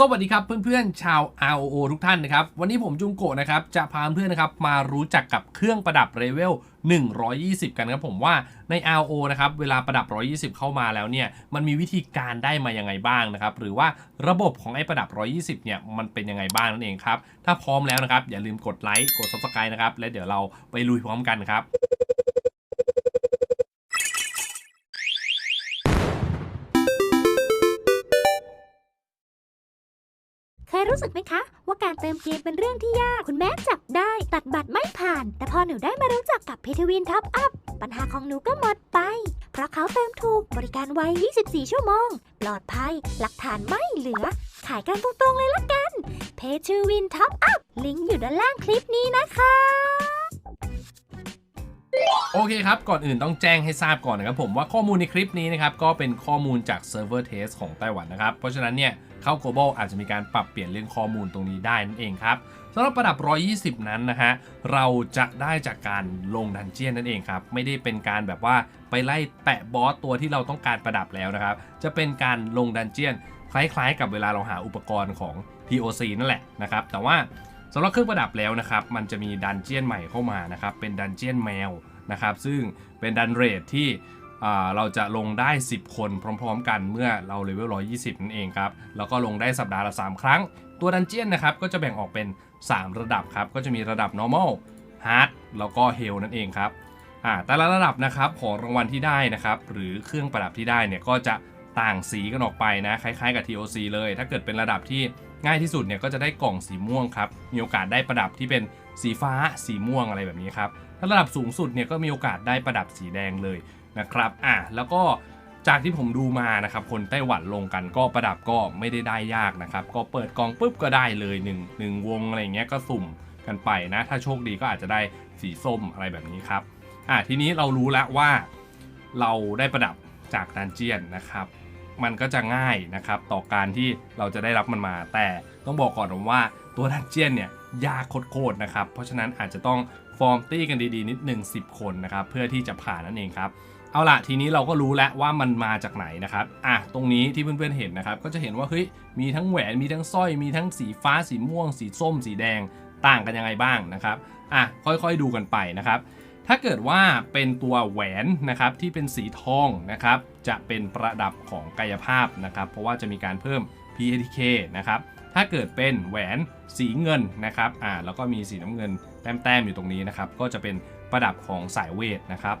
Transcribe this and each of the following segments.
สวัสดีครับเพื่อนๆชาว ROO ทุกท่านนะครับ วันนี้ผมจุงโกะนะครับ จะพาเพื่อนนะครับมารู้จักกับเครื่องประดับเลเวล120 กันครับผมว่าใน ROO นะครับเวลาประดับ 120 เข้ามาแล้วเนี่ยมันมีวิธีการได้มายังไงบ้างนะครับหรือว่าระบบของไอ้ประดับ 120 เนี่ยมันเป็นยังไงบ้างนั่นเองครับถ้าพร้อมแล้วนะครับอย่าลืมกดไลค์กด subscribe นะครับและเดี๋ยวเราไปลุยพร้อมกันครับ เคยรู้สึกไหมคะ ว่าการเติมเกมเป็นเรื่องที่ยาก คุณแม่จับได้ ตัดบัตรไม่ผ่าน แต่พอหนูได้มารู้จักกับพีทวินท็อปอัพปัญหาของหนูก็หมดไป เพราะเขาเติมถูกบริการไว 24 ชั่วโมง ปลอดภัย หลักฐานไม่เหลือ ขายกันตรงๆเลยละกันเพทวินท็อปอัพลิงก์อยู่ด้านล่างคลิปนี้นะคะโอเคครับ ก่อนอื่นต้องแจ้งให้ทราบก่อนนะครับผมว่าข้อมูลในคลิปนี้นะครับ ก็เป็นข้อมูลจากเซิร์ฟเวอร์เทสของไต้หวันนะครับ เพราะฉะนั้นเนี่ย เข้า global อาจจะมีการปรับเปลี่ยนเรื่องข้อมูลตรงนี้ได้นั่นเองครับสำหรับประดับ 120 นั้นนะฮะเราจะได้จากการลงดันเจียนนั่นเองครับ ไม่ได้เป็นการแบบว่าไปไล่แปะบอสตัวที่เราต้องการประดับแล้วนะครับ จะเป็นการลงดันเจียนคล้ายๆ กับเวลาเราหาอุปกรณ์ของ POC นั่นแหละนะครับ แต่ว่าสำหรับเครื่องประดับแล้วนะครับ มันจะมีดันเจียนใหม่เข้ามานะครับ เป็นดันเจียนแมวนะครับ ซึ่งเป็นดันเรทที่ เราจะลงได้ 10 คนพร้อม ๆ กันเมื่อเราเลเวล 120 นั่นเองครับ แล้วก็ลงได้สัปดาห์ละ 3 ครั้ง ตัวดันเจียนนะครับ ก็จะแบ่งออกเป็น 3 ระดับครับ ก็จะมีระดับ normal hard แล้วก็ hell นั่นเองครับแต่ละระดับนะครับของรางวัลที่ได้นะครับ หรือเครื่องประดับที่ได้เนี่ยก็จะต่างสีกันออกไปนะ คล้ายๆกับ TOC เลย ถ้าเกิดเป็นระดับที่ง่ายที่สุดเนี่ยก็จะได้กล่องสีม่วงครับ มีโอกาสได้ประดับที่เป็นสีฟ้า สีม่วงอะไรแบบนี้ครับ ถ้าระดับสูงสุดเนี่ยก็มีโอกาสได้ประดับสีแดงเลย นะครับอะแล้วก็จากที่ผมดูมานะครับคนไต้หวันลงกันก็ประดับก็ไม่ได้ได้ยากนะครับ ก็เปิดกล่องปุ๊บก็ได้เลย1 1วงอะไรเงี้ยก็สุ่มกันไปนะ ถ้าโชคดีก็อาจจะได้สีส้มอะไรแบบนี้ครับอะทีนี้เรารู้แล้วว่าเราได้ประดับจากดันเจียนนะครับ มันก็จะง่ายนะครับต่อการที่เราจะได้รับมันมา แต่ต้องบอกก่อนว่าตัวดันเจียนเนี่ยยากโคตรๆนะครับ เพราะฉะนั้นอาจจะต้องฟอร์มตี้กันดีๆ นิดหนึ่ง10 คนนะครับ เพื่อที่จะผ่านนั่นเองครับ เอาล่ะทีนี้เราก็รู้แล้วว่ามันมาจากไหนนะครับอะตรงนี้ที่เพื่อนๆเห็นนะครับ ก็จะเห็นว่าเฮ้ยมีทั้งแหวนมีทั้งสร้อยมีทั้งสีฟ้าสีม่วง สีส้ม สีแดงต่างกันยังไงบ้างนะครับอะค่อยๆดูกันไปนะครับ ถ้าเกิดว่าเป็นตัวแหวนนะครับที่เป็นสีทองนะครับจะเป็นประดับของกายภาพนะครับ เพราะว่าจะมีการเพิ่ม PATK นะครับถ้าเกิดเป็นแหวนสีเงินนะครับอ่าแล้วก็มีสีน้ำเงินแต้มๆอยู่ตรงนี้นะครับก็จะเป็นประดับของสายเวทนะครับ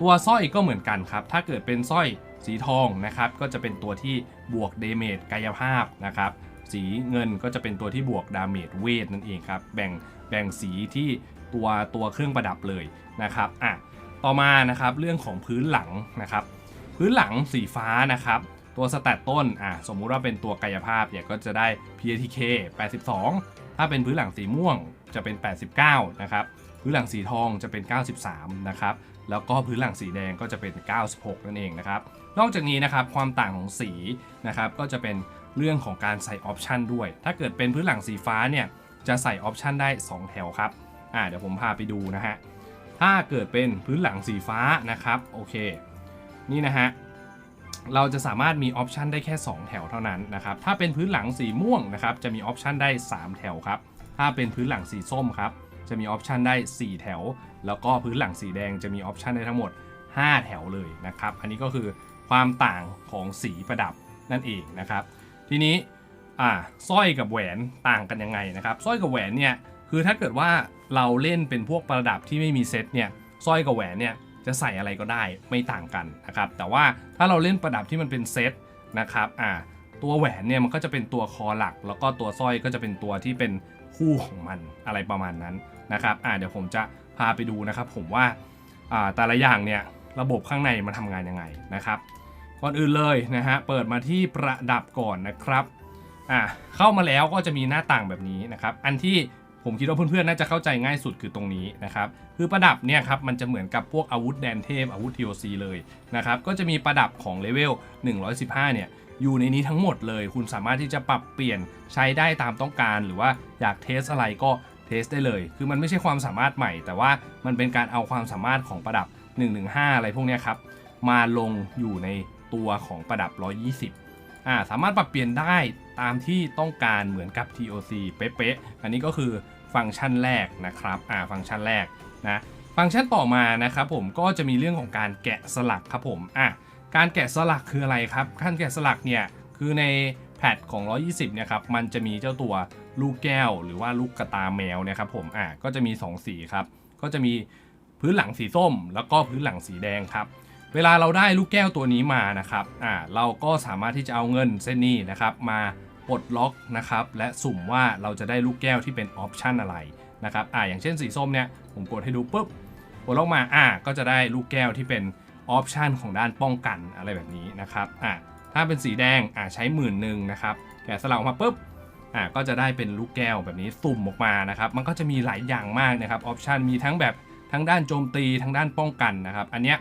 ตัวสร้อยก็เหมือนกันครับ ถ้าเกิดเป็นสร้อยสีทองนะครับก็จะเป็นตัวที่บวกเดเมจกายภาพนะครับสีเงินก็จะเป็นตัวที่บวกดาเมจเวทนั่นเองครับแบ่งแบ่งสีที่ตัวตัวเครื่องประดับเลยนะครับอะต่อมานะครับเรื่องของพื้นหลังนะครับพื้นหลังสีฟ้านะครับตัวสแตตต้นอะสมมุติว่าเป็นตัวกายภาพเนี่ยก็จะได้ PATK 82 ถ้าเป็นพื้นหลังสีม่วงจะเป็น 89นะครับพื้นหลังสีทองจะเป็น 93นะครับ แล้วก็พื้นหลังสีแดงก็จะเป็น 96 นั่นเองนะครับ นอกจากนี้นะครับความต่างของสีนะครับก็จะเป็นเรื่องของการใส่ออปชันด้วย ถ้าเกิดเป็นพื้นหลังสีฟ้าเนี่ยจะใส่ออปชันได้ 2 แถวครับอ่าเดี๋ยวผมพาไปดูนะฮะ ถ้าเกิดเป็นพื้นหลังสีฟ้านะครับโอเค นี่นะฮะเราจะสามารถมีออปชันได้แค่ 2 แถวเท่านั้นนะครับ ถ้าเป็นพื้นหลังสีม่วงนะครับจะมีออปชันได้ 3 แถวครับ ถ้าเป็นพื้นหลังสีส้มครับ จะมีออปชันได้ 4 แถว แล้วก็พื้นหลังสีแดงจะมีออปชันได้ทั้งหมด 5 แถวเลยนะครับ อันนี้ก็คือความต่างของสีประดับนั่นเองนะครับ ทีนี้อ่าสร้อยกับแหวนต่างกันยังไงนะครับสร้อยกับแหวนเนี่ยคือถ้าเกิดว่าเราเล่นเป็นพวกประดับที่ไม่มีเซตเนี่ยสร้อยกับแหวนเนี่ยจะใส่อะไรก็ได้ไม่ต่างกันนะครับแต่ว่าถ้าเราเล่นประดับที่มันเป็นเซตนะครับอ่าตัวแหวนเนี่ยมันก็จะเป็นตัวคอหลัก แล้วก็ตัวสร้อยก็จะเป็นตัวที่เป็นคู่ของมันอะไรประมาณนั้น นะครับอ่าเดี๋ยวผมจะพาไปดูนะครับ ผมว่าอ่าแต่ละอย่างเนี่ยระบบข้างในมันทำงานยังไงนะครับ ก่อนอื่นเลยนะฮะเปิดมาที่ประดับก่อนนะครับอ่าเข้ามาแล้วก็จะมีหน้าต่างแบบนี้นะครับ อันที่ผมคิดว่าเพื่อนๆน่าจะเข้าใจง่ายสุดคือตรงนี้นะครับ คือประดับเนี่ยครับมันจะเหมือนกับพวกอาวุธแดนเทพอาวุธ TOC เลยนะครับ ก็จะมีประดับของเลเวล 115 เนี่ยอยู่ในนี้ทั้งหมดเลย คุณสามารถที่จะปรับเปลี่ยนใช้ได้ตามต้องการ หรือว่าอยากเทสอะไรก็ เทสได้เลย คือมันไม่ใช่ความสามารถใหม่ แต่ว่ามันเป็นการเอาความสามารถของประดับ 115 อะไรพวกนี้ครับ มาลงอยู่ในตัวของประดับ 120อ่าสามารถปรับเปลี่ยนได้ตามที่ต้องการเหมือนกับ TOC เป๊ะๆ อันนี้ก็คือฟังก์ชันแรกนะครับอ่าฟังก์ชันแรกนะ ฟังก์ชันต่อมานะครับผมก็จะมีเรื่องของการแกะสลักครับผมอะการแกะสลักคืออะไรครับการแกะสลักเนี่ยคือใน แพทของ 120เนี่ยครับมันจะมีเจ้าตัวลูกแก้ว หรือว่าลูกกระตาแมวเนี่ยครับผมอะก็จะมี 2 สีครับก็จะมีพื้นหลังสีส้ม แล้วก็พื้นหลังสีแดงครับเวลาเราได้ลูกแก้วตัวนี้มานะครับอ่าเราก็สามารถที่จะเอาเงินเส้นนี้นะครับมาปลดล็อกนะครับและสุ่มว่าเราจะได้ลูกแก้วที่เป็นออปชันอะไรนะครับอ่าอย่างเช่นสีส้มเนี่ยผมกดให้ดูปุ๊บปลดล็อกมาอ่าก็จะได้ลูกแก้วที่เป็นออปชันของด้านป้องกันอะไรแบบนี้นะครับอ่า ถ้าเป็นสีแดงอ่าใช้หมื่นหนึ่งนะครับแกะสลักออกมาปุ๊บอ่าก็จะได้เป็นลูกแก้วแบบนี้สุ่มออกมานะครับมันก็จะมีหลายอย่างมากนะครับออปชันมีทั้งแบบทั้งด้านโจมตีทั้งด้านป้องกันนะครับ อันเนี้ย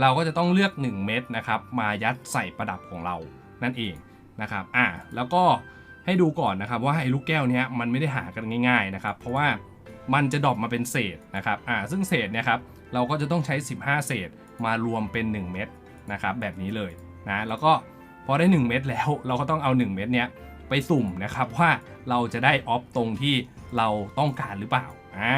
เราก็จะต้องเลือก 1 เม็ดนะครับมายัดใส่ประดับของเรานั่นเองนะครับอ่าแล้วก็ให้ดูก่อนนะครับว่าไอ้ลูกแก้วเนี้ยมันไม่ได้หากันง่าย ๆนะครับ เพราะว่ามันจะดรอปมาเป็นเศษนะครับอ่าซึ่งเศษเนี่ยครับเราก็จะต้องใช้ 15 เศษมารวมเป็น 1 เม็ดนะครับแบบนี้เลยนะแล้วก็ พอได้ 1 เม็ดแล้วเราก็ต้องเอา 1 เม็ดเนี้ยไปสุ่มนะครับว่าเราจะได้ออฟตรงที่เราต้องการหรือเปล่าอ่า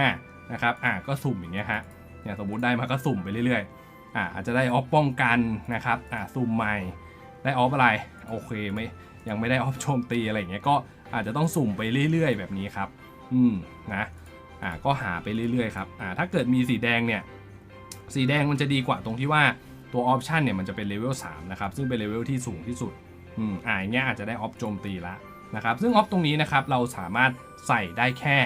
นะครับอ่าก็สุ่มอย่างเงี้ยฮะเนี่ยสมมุติได้มาก็สุ่มไปเรื่อยๆอ่าอาจจะได้ออฟป้องกันนะครับอ่าซูมใหม่ได้ออฟอะไรโอเคไม่ยังไม่ได้ออฟโจมตีอะไรอย่างเงี้ยก็อาจจะต้องสุ่มไปเรื่อย ๆ แบบนี้ครับ อืมนะอ่าก็หาไปเรื่อยๆครับอ่าถ้าเกิดมีสีแดงเนี่ยสีแดงมันจะดีกว่าตรงที่ว่า ตัวออปชันเนี่ยมันจะเป็นเลเวล3นะครับซึ่งเป็นเลเวลที่สูงที่สุดอืมอ่าอย่างเงี้ยอาจจะได้ออฟโจมตีละนะครับซึ่งออฟตรงนี้นะครับเราสามารถใส่ได้แค่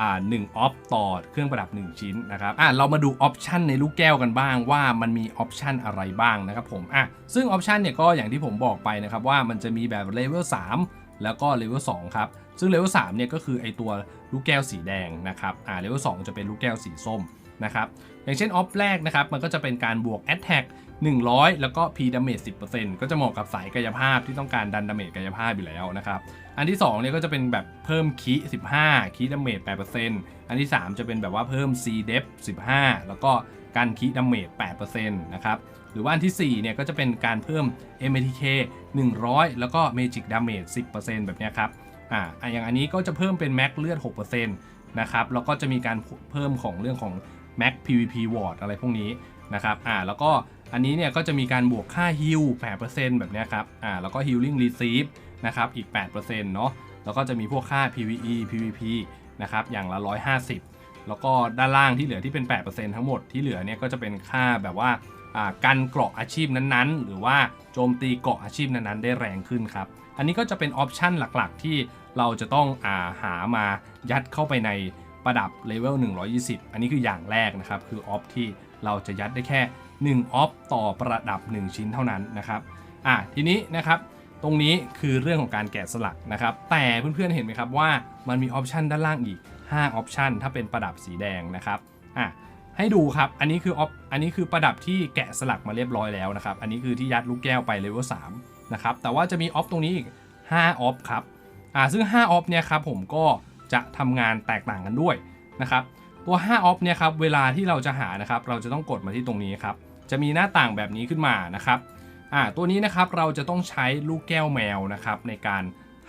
อ่าหนึ่งออฟต่อเครื่องประดับ 1 ชิ้นนะครับอ่าเรามาดูออปชันในลูกแก้วกันบ้างว่ามันมีออปชันอะไรบ้างนะครับผมอะซึ่งออปชันเนี่ยก็อย่างที่ผมบอกไปนะครับว่ามันจะมีแบบเลเวล3แล้วก็เลเวล2ครับซึ่งเลเวล3เนี่ยก็คือไอตัวลูกแก้วสีแดงนะครับอ่าเลเวล2จะเป็นลูกแก้วสีส้มนะครับอย่างเช่นออฟแรกนะครับมันก็จะเป็นการบวก Attack 100 แล้วก็ P Damage 10%ก็จะเหมาะกับสายกายภาพที่ต้องการดันดาเมจกายภาพอยู่แล้วนะครับ อันที่2เนี่ยก็จะเป็นแบบเพิ่มคี15คีดาเมจ8%อันที่ 3 จะเป็นแบบว่าเพิ่ม C d e p 15 แล้วก็การคีดาเมจ8%นะครับหรือว่าอันที่4เนี่ยก็จะเป็นการเพิ่ม MATK 100 แล้วก็ Magic Damage 10%แบบนี้ครับ อ่า อย่างอันนี้ก็จะเพิ่มเป็น Max เลือด 6%นะครับ แล้วก็จะมีการเพิ่มของเรื่องของ Max PVP Ward อะไรพวกนี้นะครับ อ่า แล้วก็ อันนี้เนี่ยก็จะมีการบวกค่า Heal 8%แบบเนี้ยครับอ่าแล้วก็ Healing Receive นะครับอีก8%เนาะแล้วก็จะมีพวกค่า PVE PVP นะครับอย่างละ 150 แล้วก็ด้านล่างที่เหลือที่เป็น 8%ทั้งหมดที่เหลือเนี่ยก็จะเป็นค่าแบบว่าอ่ากันเกราะอาชีพนั้นๆ หรือว่าโจมตีเกราะอาชีพนั้นๆ ได้แรงขึ้นครับ อันนี้ก็จะเป็นออปชันหลักๆ ที่เราจะต้องอาหามายัดเข้าไปในประดับเลเวล120 อันนี้คืออย่างแรกนะครับ คือออฟที่เราจะยัดได้แค่ 1ออฟต่อประดับ 1 ชิ้นเท่านั้นนะครับอะทีนี้นะครับตรงนี้คือเรื่องของการแกะสลักนะครับ แต่เพื่อนๆเห็นไหมครับว่ามันมีออปชันด้านล่างอีก5ออปชันถ้าเป็นประดับสีแดงนะครับอะให้ดูครับ อันนี้คือออฟอันนี้คือประดับที่แกะสลักมาเรียบร้อยแล้วนะครับ อันนี้คือที่ยัดลูกแก้วไปเลเวล3นะครับ แต่ว่าจะมีออฟตรงนี้อีก5ออฟครับ อ่า ซึ่ง5ออฟเนี่ยครับผมก็จะทำงานแตกต่างกันด้วยนะครับ ตัว5ออฟเนี่ยครับ เวลาที่เราจะหานะครับ เราจะต้องกดมาที่ตรงนี้ครับ จะมีหน้าต่างแบบนี้ขึ้นมานะครับอ่าตัวนี้นะครับเราจะต้องใช้ลูกแก้วแมวนะครับในการ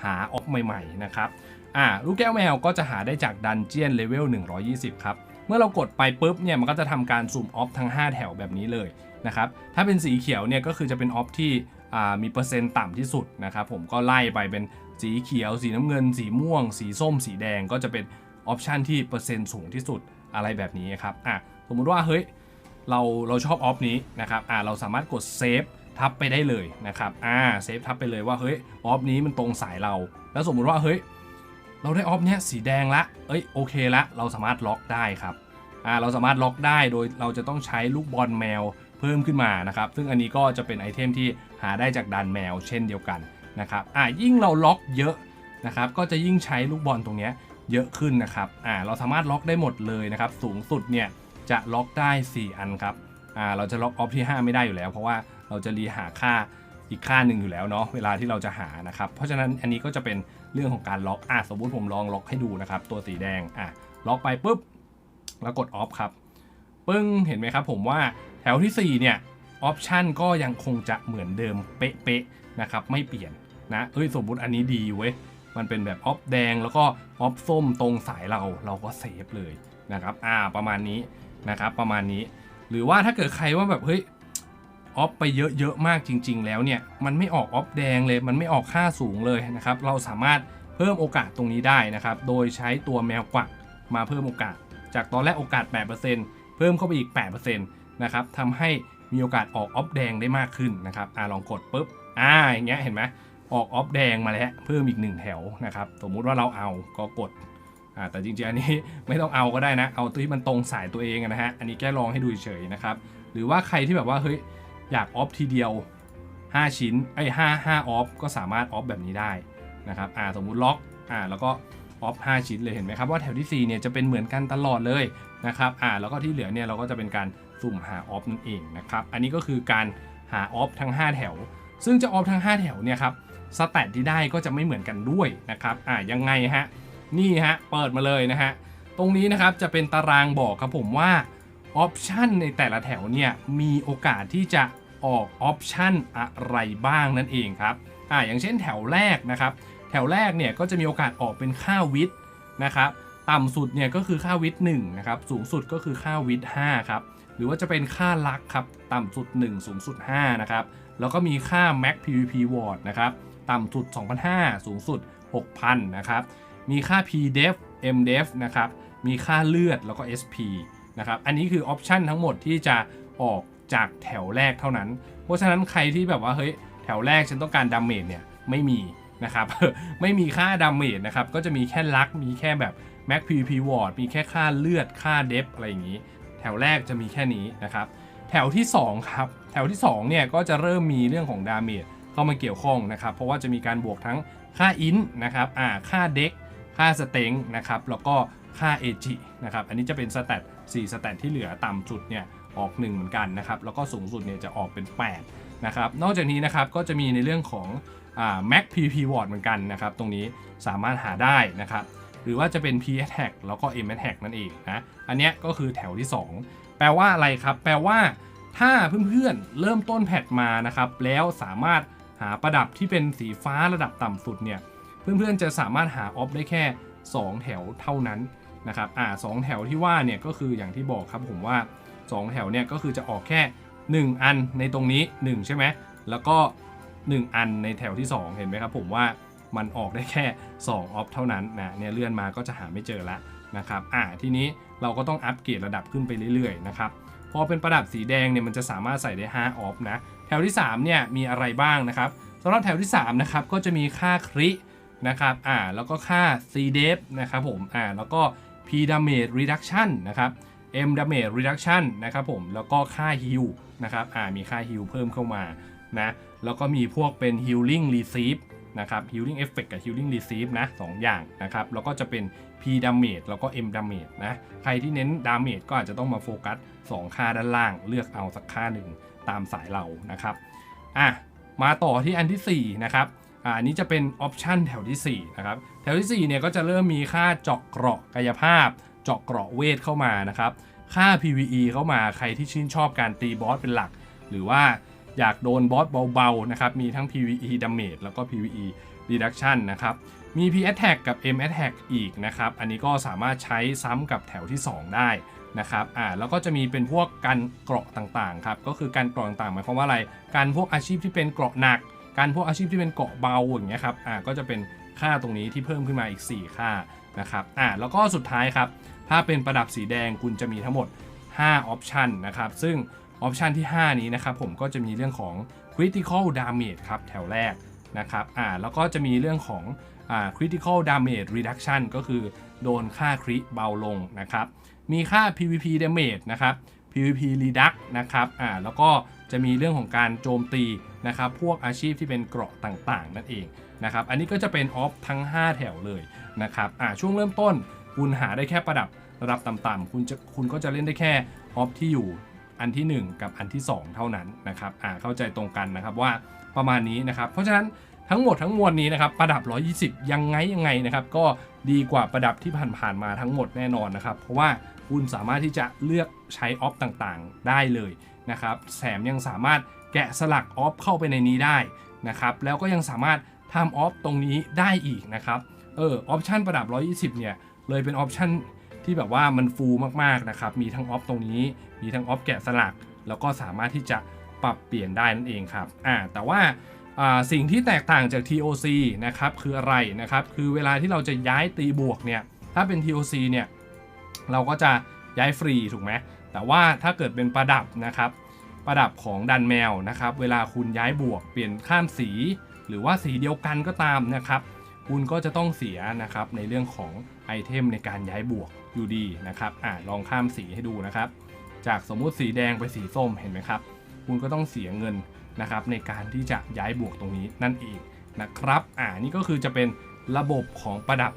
หาออฟใหม่ๆนะครับอ่าลูกแก้วแมวก็จะหาได้จากดันเจียนเลเวล120 ครับ เมื่อเรากดไปปุ๊บเนี่ยมันก็จะทำการสุ่มออฟทั้ง 5 แถวแบบนี้เลยนะครับถ้าเป็นสีเขียวเนี่ยก็คือจะเป็นออฟที่มีเปอร์เซ็นต์ต่ำที่สุดนะครับผมก็ไล่ไปเป็นสีเขียว สีน้ำเงิน สีม่วง สีส้ม สีแดงก็จะเป็นออปชันที่เปอร์เซ็นต์สูงที่สุดอะไรแบบนี้ครับอะสมมุติว่าเฮ้ย เราเราชอบออฟนี้นะครับอ่าเราสามารถกดเซฟทับไปได้เลยนะครับอ่าเซฟทับไปเลยว่าเฮ้ยออฟนี้มันตรงสายเรา แล้วสมมุติว่าเฮ้ยเราได้ออฟเนี้ยสีแดงละเอ้ยโอเคละเราสามารถล็อกได้ครับอ่าเราสามารถล็อกได้โดยเราจะต้องใช้ลูกบอลแมวเพิ่มขึ้นมานะครับซึ่งอันนี้ก็จะเป็นไอเทมที่หาได้จากดันแมวเช่นเดียวกันนะครับอ่ายิ่งเราล็อกเยอะนะครับก็จะยิ่งใช้ลูกบอลตรงเนี้ยเยอะขึ้นนะครับอ่าเราสามารถล็อกได้หมดเลยนะครับสูงสุดเนี่ย จะล็อกได้ 4 อันครับอ่าเราจะล็อกออฟที่ 5 ไม่ได้อยู่แล้ว เพราะว่าเราจะรีหาค่าอีกค่าหนึ่งอยู่แล้วเนาะเวลาที่เราจะหานะครับเพราะฉะนั้นอันนี้ก็จะเป็นเรื่องของการล็อกอ่าสมมติผมลองล็อกให้ดูนะครับ ตัวสีแดงอ่าล็อกไปปุ๊บแล้วกดออฟครับปึ้งเห็นไหมครับผมว่าแถวที่ 4 เนี่ยออปชันก็ยังคงจะเหมือนเดิมเป๊ะๆนะครับไม่เปลี่ยนนะเอ้ยสมมติอันนี้ดีเว้ยมันเป็นแบบออฟแดงแล้วก็ออฟส้มตรงสายเราเราก็เซฟเลยนะครับอ่าประมาณนี้ นะครับประมาณนี้ หรือว่าถ้าเกิดใครว่าแบบเฮ้ยออฟไปเยอะๆมากจริง ๆ แล้วเนี่ยมันไม่ออกออฟแดงเลยมันไม่ออกค่าสูงเลยนะครับเราสามารถเพิ่มโอกาสตรงนี้ได้นะครับโดยใช้ตัวแมวกวักมาเพิ่มโอกาส จากตอนแรกโอกาส 8%เพิ่มเข้าไปอีก 8%นะครับทำให้มีโอกาสออกออฟแดงได้มากขึ้นนะครับอ่าลองกดปุ๊บอ่าอย่างเงี้ยเห็นไหมออกออฟแดงมาแล้วเพิ่มอีกหนึ่งแถวนะครับสมมุติว่าเราเอาก็กด อ่าแต่จริงๆอันนี้ไม่ต้องเอาก็ได้นะ เอาตัวที่มันตรงสายตัวเองนะฮะ อันนี้แค่ลองให้ดูเฉยๆนะครับ หรือว่าใครที่แบบว่าเฮ้ยอยากออฟทีเดียว 5 ชิ้นไอ้ห้าห้าออฟก็สามารถออฟแบบนี้ได้นะครับอ่าสมมุติล็อกอ่าแล้วก็ออฟ5ชิ้นเลยเห็นไหมครับว่าแถวที่4เนี่ยจะเป็นเหมือนกันตลอดเลยนะครับอ่าแล้วก็ที่เหลือเนี่ยเราก็จะเป็นการสุ่มหาออฟนั่นเองนะครับอันนี้ก็คือการหาออฟทั้ง 5 แถว ซึ่งจะออฟทั้ง 5 แถวเนี่ยครับสแตทที่ได้ก็จะไม่เหมือนกันด้วยนะครับอ่ายังไงฮะ นี่ฮะ เปิดมาเลยนะฮะ ตรงนี้นะครับจะเป็นตารางบอกครับผมว่าออปชันในแต่ละแถวเนี่ยมีโอกาสที่จะออกออปชันอะไรบ้างนั่นเองครับอ่าอย่างเช่นแถวแรกนะครับ แถวแรกเนี่ยก็จะมีโอกาสออกเป็นค่าวิทย์นะครับต่ำสุดเนี่ยก็คือค่าวิทย์1นะครับสูงสุดก็คือค่าวิทย์5ครับหรือว่าจะเป็นค่าลักครับต่ำสุด 1 สูงสุด5นะครับแล้วก็มีค่า Mac PVP Ward นะครับต่ำสุด 2,500 สูงสุด 6,000 นะครับ มีค่า PDEF MDEF นะครับ มีค่าเลือดแล้วก็ SP นะครับ อันนี้คือออปชันทั้งหมดที่จะออกจากแถวแรกเท่านั้น เพราะฉะนั้นใครที่แบบว่าเฮ้ยแถวแรกฉันต้องการดาเมจเนี่ยไม่มีนะครับ ไม่มีค่าดาเมจนะครับ ก็จะมีแค่ลัก มีแค่แบบ Mac PVP Ward มีแค่ค่าเลือดค่าเดฟอะไรอย่างนี้ แถวแรกจะมีแค่นี้นะครับ แถวที่ 2 ครับ แถวที่ 2 เนี่ยก็จะเริ่มมีเรื่องของดาเมจเข้ามาเกี่ยวข้องนะครับ เพราะว่าจะมีการบวกทั้งค่าอินนะครับ อ่า ค่าเด็ก ค่าสเต็งนะครับแล้วก็ค่าเอจินะครับอันนี้จะเป็นสแตท4สแตทที่เหลือต่ำสุดเนี่ยออก 1 เหมือนกันนะครับแล้วก็สูงสุดเนี่ยจะออกเป็น 8 นะครับนอกจากนี้นะครับก็จะมีในเรื่องของอ่า Mac PVP Ward เหมือนกันนะครับตรงนี้สามารถหาได้นะครับหรือว่าจะเป็น P Attack แล้วก็ M Attack นั่นเองนะอันนี้ก็คือแถวที่ 2 แปลว่าอะไรครับ แปลว่าถ้าเพื่อนๆเริ่มต้นแพทมานะครับแล้วสามารถหาประดับที่เป็นสีฟ้าระดับต่ำสุดเนี่ย เพื่อนๆจะสามารถหาออฟได้แค่ 2 แถวเท่านั้นนะครับอ่าสองแถวที่ว่าเนี่ยก็คืออย่างที่บอกครับผมว่า 2 แถวเนี่ยก็คือจะออกแค่ 1 อันในตรงนี้ 1 ใช่ไหมแล้วก็ 1 อันในแถวที่ 2 เห็นไหมครับผมว่ามันออกได้แค่ 2 ออฟเท่านั้นนะเนี่ยเลื่อนมาก็จะหาไม่เจอล้วนะครับอ่าทีนี้เราก็ต้องอัปเกรดระดับขึ้นไปเรื่อยๆนะครับพอเป็นประดับสีแดงเนี่ยมันจะสามารถใส่ได้ 5 ออฟนะแถวที่3เนี่ยมีอะไรบ้างนะครับสำหรับแถวที่3นะครับก็จะมีค่าคริ นะครับอ่าแล้วก็ค่า C d e f นะครับผมอ่าแล้วก็ P damage reduction นะครับ M damage reduction นะครับผมแล้วก็ค่า heal นะครับอ่ามีค่า heal เพิ่มเข้ามานะแล้วก็มีพวกเป็น healing receive นะครับ healing effect กับ healing receive นะสองอย่างนะครับแล้วก็จะเป็น P damage แล้วก็ M damage นะใครที่เน้น damage ก็อาจจะต้องมาโฟกัส 2 ค่าด้านล่าง เลือกเอาสักค่าหนึ่งตามสายเรานะครับอะมาต่อที่อันที่4นะครับ อันนี้จะเป็นออปชันแถวที่ 4 นะครับ แถวที่ 4 เนี่ยก็จะเริ่มมีค่าเจาะเกราะกายภาพ เจาะเกราะเวทเข้ามานะครับ ค่า PVE เข้ามาใครที่ชื่นชอบการตีบอสเป็นหลัก หรือว่าอยากโดนบอสเบาๆนะครับ มีทั้ง PVE damage แล้วก็ PVE reduction นะครับ มี P attack กับ M attack อีกนะครับ อันนี้ก็สามารถใช้ซ้ำกับแถวที่ 2 ได้นะครับ อ่า แล้วก็จะมีเป็นพวกการเกราะต่างๆครับ ก็คือการเกราะต่างๆหมายความว่าอะไร การพวกอาชีพที่เป็นเกราะหนัก การพวกอาชีพที่เป็นเกาะเบาอย่างเงี้ยครับอ่าก็จะเป็นค่าตรงนี้ที่เพิ่มขึ้นมาอีก 4 ค่านะครับอ่าแล้วก็สุดท้ายครับถ้าเป็นประดับสีแดงคุณจะมีทั้งหมด5ออปชันนะครับซึ่งออปชันที่ 5 นี้นะครับผมก็จะมีเรื่องของ critical damage ครับแถวแรกนะครับอ่าแล้วก็จะมีเรื่องของอ่า critical damage reduction ก็คือโดนค่าคริเบาลงนะครับมีค่า PVP damage นะครับ PVP reduct นะครับอ่าแล้วก็ จะมีเรื่องของการโจมตีนะครับพวกอาชีพที่เป็นเกราะต่างๆ นั่นเองนะครับอันนี้ก็จะเป็นออฟทั้ง 5 แถวเลยนะครับอ่าช่วงเริ่มต้นคุณหาได้แค่ประดับระดับต่ำๆคุณจะคุณก็จะเล่นได้แค่ออฟที่อยู่อันที่ 1 กับอันที่ 2 เท่านั้นนะครับอ่าเข้าใจตรงกันนะครับว่าประมาณนี้นะครับเพราะฉะนั้นทั้งหมดทั้งมวลนี้นะครับประดับ 120 ยังไงยังไงนะครับก็ดีกว่าประดับที่ผ่านๆมาทั้งหมดแน่นอนนะครับ เพราะว่าคุณสามารถที่จะเลือกใช้ออฟต่างๆ ได้เลย นะครับแถมยังสามารถแกะสลักออฟเข้าไปในนี้ได้นะครับแล้วก็ยังสามารถทำออฟตรงนี้ได้อีกนะครับเออออปชันประดับ 120 เนี่ยเลยเป็นออปชันที่แบบว่ามันฟูลมากๆนะครับมีทั้งออฟตรงนี้ มีทั้งออฟแกะสลัก แล้วก็สามารถที่จะปรับเปลี่ยนได้นั่นเองครับอ่าแต่ว่าอ่าสิ่งที่แตกต่างจาก TOC นะครับคืออะไรนะครับคือเวลาที่เราจะย้ายตีบวกเนี่ยถ้าเป็น TOC เนี่ยเราก็จะย้ายฟรีถูกไหม แต่ว่าถ้าเกิดเป็นประดับนะครับ ประดับของดันแมวนะครับ เวลาคุณย้ายบวกเปลี่ยนข้ามสี หรือว่าสีเดียวกันก็ตามนะครับ คุณก็จะต้องเสียนะครับในเรื่องของไอเทมในการย้ายบวกอยู่ดีนะครับอ่าลองข้ามสีให้ดูนะครับ จากสมมุติสีแดงไปสีส้มเห็นไหมครับ คุณก็ต้องเสียเงินนะครับในการที่จะย้ายบวกตรงนี้นั่นเองนะครับ อ่า นี่ก็คือจะเป็นระบบของประดับ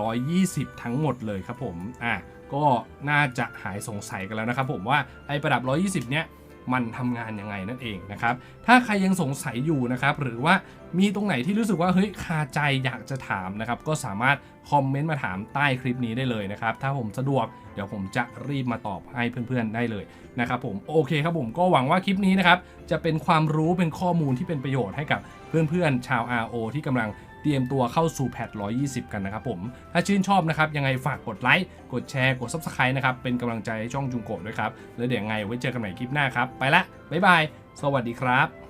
120 ทั้งหมดเลยครับผม อะ ก็น่าจะหายสงสัยกันแล้วนะครับผมว่าไอ้ประดับ 120 เนี้ยมันทำงานยังไงนั่นเองนะครับ ถ้าใครยังสงสัยอยู่นะครับ หรือว่ามีตรงไหนที่รู้สึกว่าเฮ้ยคาใจอยากจะถามนะครับ ก็สามารถคอมเมนต์มาถามใต้คลิปนี้ได้เลยนะครับ ถ้าผมสะดวกเดี๋ยวผมจะรีบมาตอบให้เพื่อนๆได้เลยนะครับผมโอเคครับผมก็หวังว่าคลิปนี้นะครับจะเป็นความรู้เป็นข้อมูลที่เป็นประโยชน์ให้กับเพื่อนๆชาว RO ที่กำลัง เตรียมตัวเข้าสู่แพท120 กันนะครับผม ถ้าชื่นชอบนะครับ ยังไงฝากกดไลค์ กดแชร์ กด Subscribe นะครับ เป็นกำลังใจให้ช่องจุงโกะด้วยครับ แล้วเดี๋ยวยังไงไว้เจอกันใหม่คลิปหน้าครับ ไปละ บ๊ายบาย สวัสดีครับ